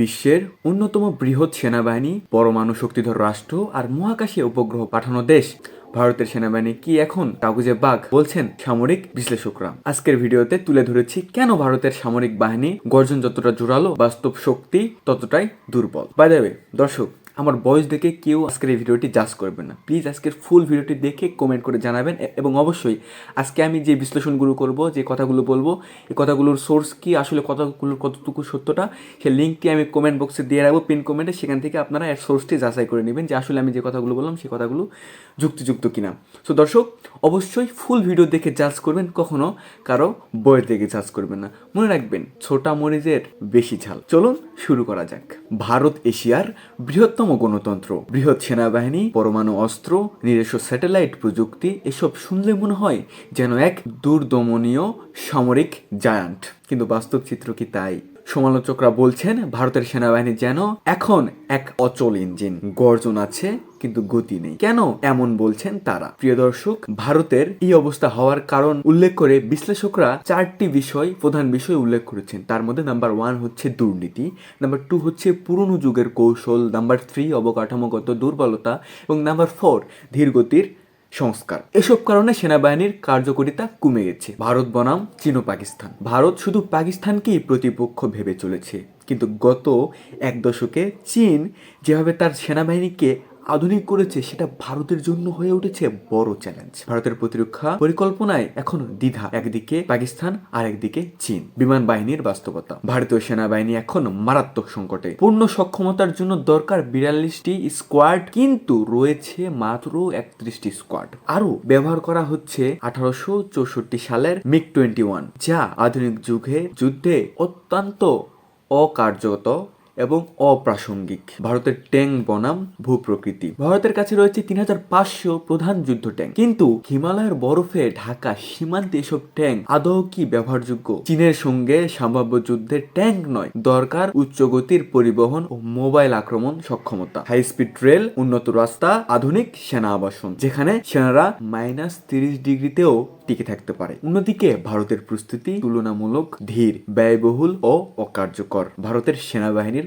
বিশ্বের অন্যতম বৃহৎ সেনাবাহিনী, পরমাণু শক্তিধর রাষ্ট্র আর মহাকাশে উপগ্রহ পাঠানো দেশ। ভারতের সেনাবাহিনী কি এখন কাগজে বাঘ? বলছেন সামরিক বিশ্লেষকরা। আজকের ভিডিওতে তুলে ধরেছি কেন ভারতের সামরিক বাহিনী গর্জন যতটা জোরালো, বাস্তব শক্তি ততটাই দুর্বল। বাই দর্শক আমার বয়স দেখে কেউ আজকের এই ভিডিওটি জাজ করবেন না। প্লিজ আজকের ফুল ভিডিওটি দেখে কমেন্ট করে জানাবেন এবং অবশ্যই আজকে আমি যে বিশ্লেষণগুলো করব, যে কথাগুলো বলব, এই কথাগুলোর সোর্স কি, আসলে কথাগুলোর কতটুকু সত্যটা সেই লিঙ্কটি আমি কমেন্ট বক্সে দিয়ে রাখব পিন কমেন্টে সেখান থেকে আপনারা এর সোর্সটি যাচাই করে নেবেন যে আসলে আমি যে কথাগুলো বললাম সেই কথাগুলো যুক্তিযুক্ত কিনা। সো দর্শক, অবশ্যই ফুল ভিডিও দেখে জাজ করবেন, কখনো কারও বইয়ের দেখে জাজ করবেন না। মনে রাখবেন, ছোটা মরিচের বেশি ঝাল। চলুন শুরু করা যাক। ভারত, এশিয়ার বৃহত্তম গণতন্ত্র, বৃহৎ সেনাবাহিনী, পরমাণু অস্ত্র নিজস্ব স্যাটেলাইট প্রযুক্তি, এসব শুনলে মনে হয় যেন এক দুর্দমনীয় সামরিক জায়ান্ট। কিন্তু বাস্তব চিত্র কি তাই? সমালোচকরা বলছেন, ভারতের সেনাবাহিনী যেন এখন এক অচল ইঞ্জিন। গর্জন আছে, কিন্তু গতি নেই। কেন এমন বলছেন তারা? প্রিয় দর্শক, ভারতের এই অবস্থা হওয়ার কারণ উল্লেখ করে বিশ্লেষকরা চারটি বিষয়, প্রধান বিষয় উল্লেখ করেছেন। তার মধ্যে নাম্বার ওয়ান হচ্ছে দুর্নীতি নাম্বার টু হচ্ছে পুরনো যুগের কৌশল নাম্বার থ্রি অবকাঠামোগত দুর্বলতা, এবং নাম্বার ফোর ধীরগতির সংস্কার। এসব কারণে সেনাবাহিনীর কার্যকরিতা কমে গেছে। ভারত বনাম, চীন ও পাকিস্তান। ভারত শুধু পাকিস্তানকেই প্রতিপক্ষ ভেবে চলেছে। কিন্তু গত এক দশকে চীন যেভাবে তার সেনাবাহিনীকে আধুনিক করেছে, সেটা ভারতের জন্য হয়ে উঠেছে বড় চ্যালেঞ্জ ভারতের প্রতিরক্ষা পরিকল্পনায় এখন দ্বিধা, একদিকে পাকিস্তান আর একদিকে চীন। বিমান বাহিনীর বাস্তবতা। ভারতীয় সেনাবাহিনী এখন মারাত্মক সংকটে। পূর্ণ সক্ষমতার জন্য দরকার বিরাল্লিশটি স্কোয়াড কিন্তু রয়েছে মাত্র একত্রিশটি স্কোয়াড আরও ব্যবহার করা হচ্ছে আঠারোশো চৌষট্টি সালের মিগ টোয়েন্টি ওয়ান যা আধুনিক যুগে যুদ্ধে অত্যন্ত অকার্যত এবং অপ্রাসঙ্গিক। ভারতের ট্যাঙ্ক বনাম ভূপ্রকৃতি। ভারতের কাছে রয়েছে তিন হাজার পাঁচশো প্রধান যুদ্ধ ট্যাঙ্ক কিন্তু হিমালয়ের বরফে ঢাকা সীমান্তে এসব ট্যাঙ্ক আদৌ কি ব্যবহারযোগ্য? চীনের সঙ্গে সম্ভাব্য যুদ্ধের ট্যাঙ্ক নয়। দরকার উচ্চ গতির পরিবহন ও মোবাইল আক্রমণ সক্ষমতা। হাই স্পিড রেল, উন্নত রাস্তা, আধুনিক সেনা আবাসন যেখানে সেনারা মাইনাস তিরিশ ডিগ্রিতেও টিকে থাকতে পারে। অন্যদিকে ভারতের প্রস্তুতি তুলনামূলক ধীর, ব্যয়বহুল ও অকার্যকর। ভারতের সেনাবাহিনীর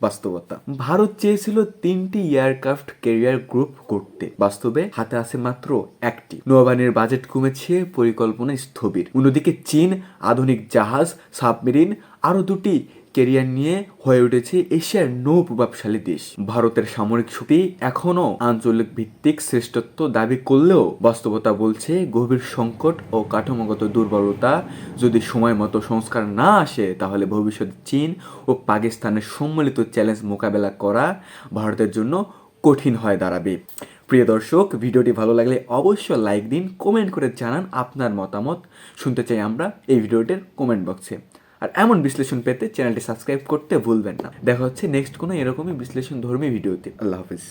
বাস্তবতা। ভারত চেয়েছিল তিনটি এয়ারক্রাফট ক্যারিয়ার গ্রুপ করতে। বাস্তবে হাতে আছে মাত্র একটি। নৌবাহিনীর বাজেট কমেছে, পরিকল্পনা স্থবির। অন্যদিকে চীন, আধুনিক জাহাজ, সাবমেরিন আরও দুটি কেরিয়ার নিয়ে হয়ে উঠেছে এশিয়ার নৌ প্রভাবশালী দেশ। ভারতের সামরিক শক্তি এখনও আঞ্চলিক ভিত্তিক শ্রেষ্ঠত্ব দাবি করলেও বাস্তবতা বলছে গভীর সংকট ও কাঠামোগত দুর্বলতা। যদি সময় মতো সংস্কার না আসে, তাহলে ভবিষ্যতে চীন ও পাকিস্তানের সম্মিলিত চ্যালেঞ্জ মোকাবেলা করা ভারতের জন্য কঠিন হয়ে দাঁড়াবে। প্রিয় দর্শক, ভিডিওটি ভালো লাগলে অবশ্যই লাইক দিন কমেন্ট করে জানান আপনার মতামত। শুনতে চাই আমরা এই ভিডিওটির কমেন্ট বক্সে আর এমন বিশ্লেষণ পেতে চ্যানেলটি সাবস্ক্রাইব করতে ভুলবেন না। দেখা হচ্ছে নেক্সট কোনো এরকমই বিশ্লেষণ ধর্মী ভিডিওতে। আল্লাহ হাফিজ।